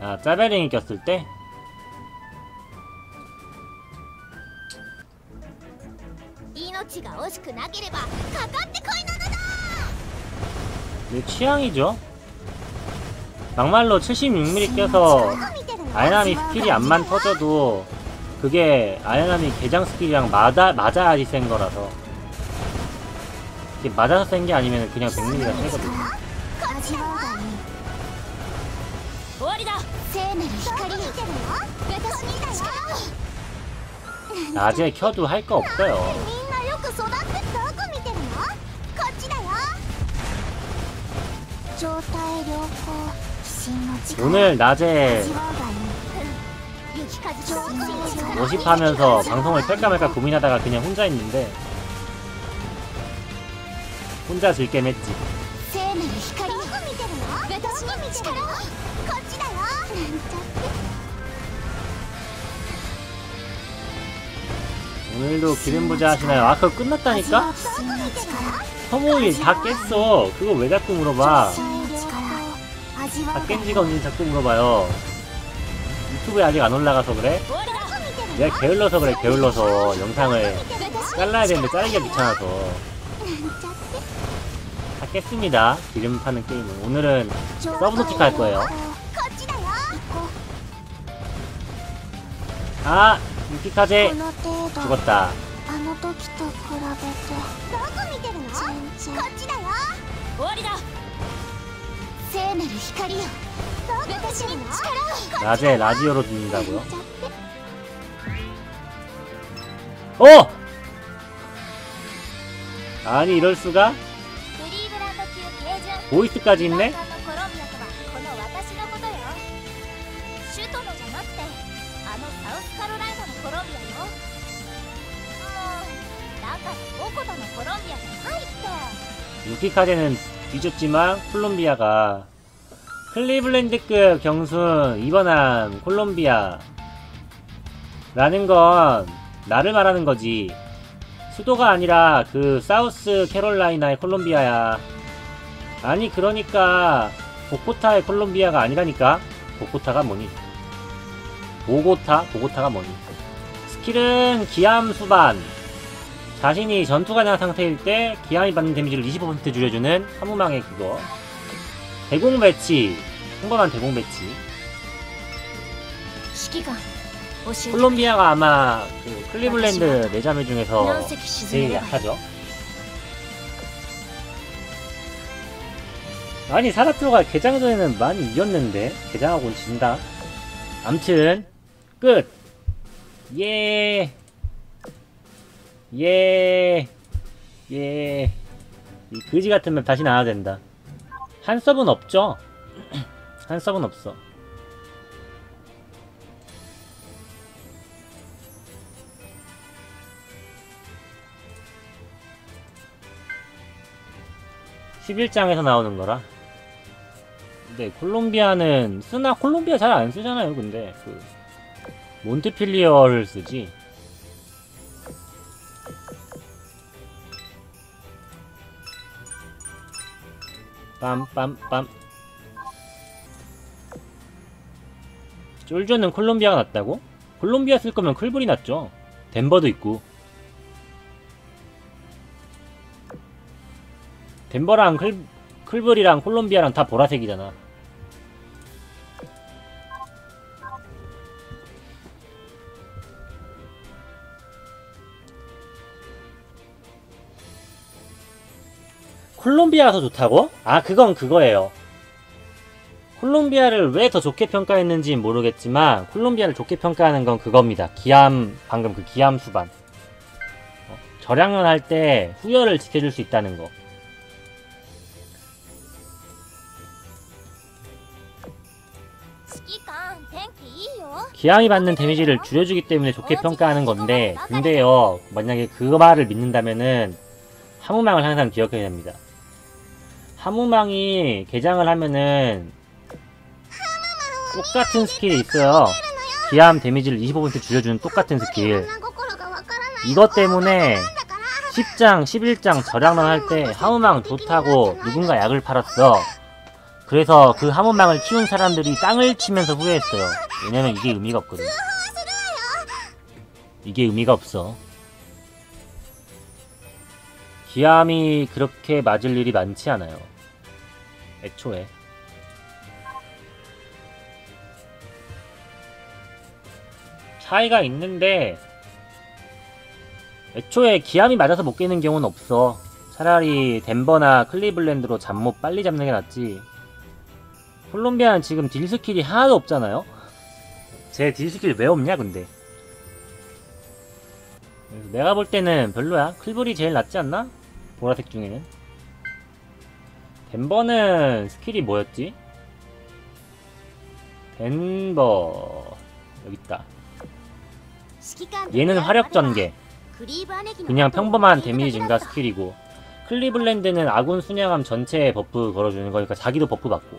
아 짜베링이 꼈을 때? 취향이죠? 막말로 76mm 껴서 아야나미 스킬이 안만 터져도 그게 아야나미 개장 스킬이랑 맞아, 맞아야지 센 거라서. 이게 맞아서 센 게 아니면 그냥 100mm가 세거든요. 終わりだ聖なる光よ私にだよ 낮에 켜도 할 거 없어요 みんなよく育ってどこ見てるのこっちだよ状態良好真の力 오늘 낮에 味わうがいい雪風状態良好 모집하면서 방송을 켤까 말까 고민하다가 그냥 혼자 있는데 혼자 즐겜 했지 오늘도 기름부자 하시나요? 아 그거 끝났다니까? 허무일 다 깼어. 그거 왜 자꾸 물어봐? 다 깬지가 언니 자꾸 물어봐요? 유튜브에 아직 안 올라가서 그래? 내가 게을러서 그래 게을러서. 영상을 잘라야 되는데 자르기가 귀찮아서. 다 깼습니다. 기름 파는 게임은. 오늘은 서브노티카 할 거예요. 아! 유키카제! 아, 죽었다. 아, 아, 낮에 라디오로 듣는다고요? 어! 아니 이럴수가? 보이스까지 있네? あのサウスカロライナのコロンビアよもうだからボコタのコロンビアじゃないって 유키카제는 뒤졌지만 콜롬비아가 클리블랜드급 경순 이번한 콜롬비아 라는 건 나를 말하는 거지 수도가 아니라 그 사우스 캐롤라이나의 콜롬비아야 아니 그러니까 보코타의 콜롬비아가 아니라니까 보코타가 뭐니 보고타? 보고타가 뭐니? 스킬은 기암 수반. 자신이 전투가 난 상태일 때 기암이 받는 데미지를 25% 줄여주는 사무망의 그거. 대공 배치. 평범한 대공 배치. 콜롬비아가 아마 그 클리블랜드 내자매 중에서 제일 약하죠? 아니 사라프로가 개장전에는 많이 이겼는데 개장하고는 진다. 암튼 끝 예. 예. 예. 이 그지 같은 맵 다시 나와야 된다. 한 서브는 없죠? 한 서브는 없어. (11장에서) 나오는 거라 근데 콜롬비아는 쓰나 콜롬비아 잘 안 쓰잖아요 근데 그 몬테필리어를 쓰지. 빰빰빰. 쫄조는 콜롬비아가 낫다고? 콜롬비아 쓸 거면 클불이 낫죠. 덴버도 있고. 덴버랑 클, 클불이랑 콜롬비아랑 다 보라색이잖아 콜롬비아가 더 좋다고? 아 그건 그거예요. 콜롬비아를 왜 더 좋게 평가했는지 모르겠지만 콜롬비아를 좋게 평가하는 건 그겁니다. 기암 방금 그 기암 수반 어, 절약년 할 때 후열을 지켜줄 수 있다는 거. 기함이 받는 데미지를 줄여주기 때문에 좋게 평가하는 건데 근데요 만약에 그 말을 믿는다면은 하무망을 항상 기억해야 됩니다. 하무망이 개장을 하면은 똑같은 스킬이 있어요. 기암 데미지를 25% 줄여주는 똑같은 스킬. 이것 때문에 10장, 11장 절약만 할 때 하무망 좋다고 누군가 약을 팔았어. 그래서 그 하무망을 키운 사람들이 땅을 치면서 후회했어요. 왜냐면 이게 의미가 없거든. 이게 의미가 없어. 기암이 그렇게 맞을 일이 많지 않아요. 애초에. 차이가 있는데 애초에 기암이 맞아서 못 깨는 경우는 없어. 차라리 덴버나 클리블랜드로 잠못 빨리 잡는 게 낫지. 콜롬비아는 지금 딜 스킬이 하나도 없잖아요? 제 딜 스킬 왜 없냐, 근데? 내가 볼 때는 별로야. 클블이 제일 낫지 않나? 보라색 중에는. 덴버는 스킬이 뭐였지? 덴버. 여기 있다. 얘는 화력 전개. 그냥 평범한 데미지 증가 스킬이고 클리블랜드는 아군 순양함 전체에 버프 걸어주는 거니까 자기도 버프 받고